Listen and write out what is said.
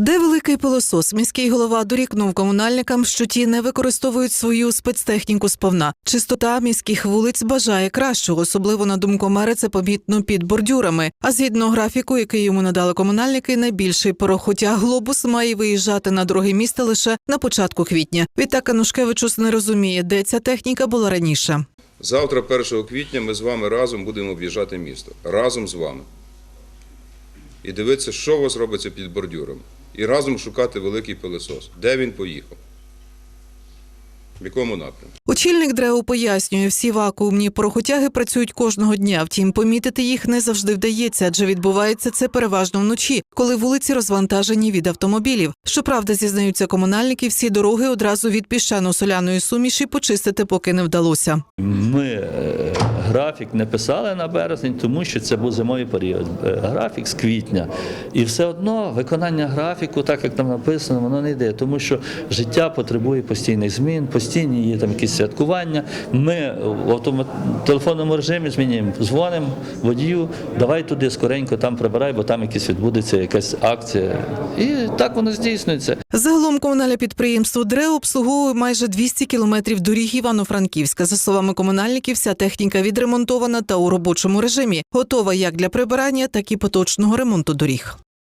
Де великий пилосос, міський голова дорікнув комунальникам, що ті не використовують свою спецтехніку сповна. Чистота міських вулиць бажає кращого, особливо на думку мера, це помітно під бордюрами. А згідно графіку, який йому надали комунальники, найбільший порохотяг глобус має виїжджати на дороги міста лише на початку квітня. Відтак Анушкевичус не розуміє, де ця техніка була раніше. Завтра, 1 квітня, ми з вами разом будемо об'їжджати місто. Разом з вами. І дивитися, що у вас робиться під бордюрами. І разом шукати великий пилосос. Де він поїхав? В якому напрямку? Очільник ДРЕУ пояснює, всі вакуумні порохотяги працюють кожного дня. Втім, помітити їх не завжди вдається, адже відбувається це переважно вночі, коли вулиці розвантажені від автомобілів. Щоправда, зізнаються комунальники, всі дороги одразу від піщано-соляної суміші почистити поки не вдалося. Ми е, графік не писали на березень, тому що це був зимовий період. Е, Графік з квітня. І все одно виконання графіку, так як там написано, воно не йде, тому що життя потребує постійних змін, постійні є там якісь святкування. Ми в телефонному режимі змінюємо, дзвонимо водію, давай туди скоренько там прибирай, бо там якісь відбудеться якась акція. І так воно здійснюється. Загалом комунальне підприємство ДРЕО обслуговує майже 200 кілометрів доріг Івано-Франківська. За словами комунальників, вся техніка відремонтована та у робочому режимі, готова як для прибирання, так і поточного ремонту доріг.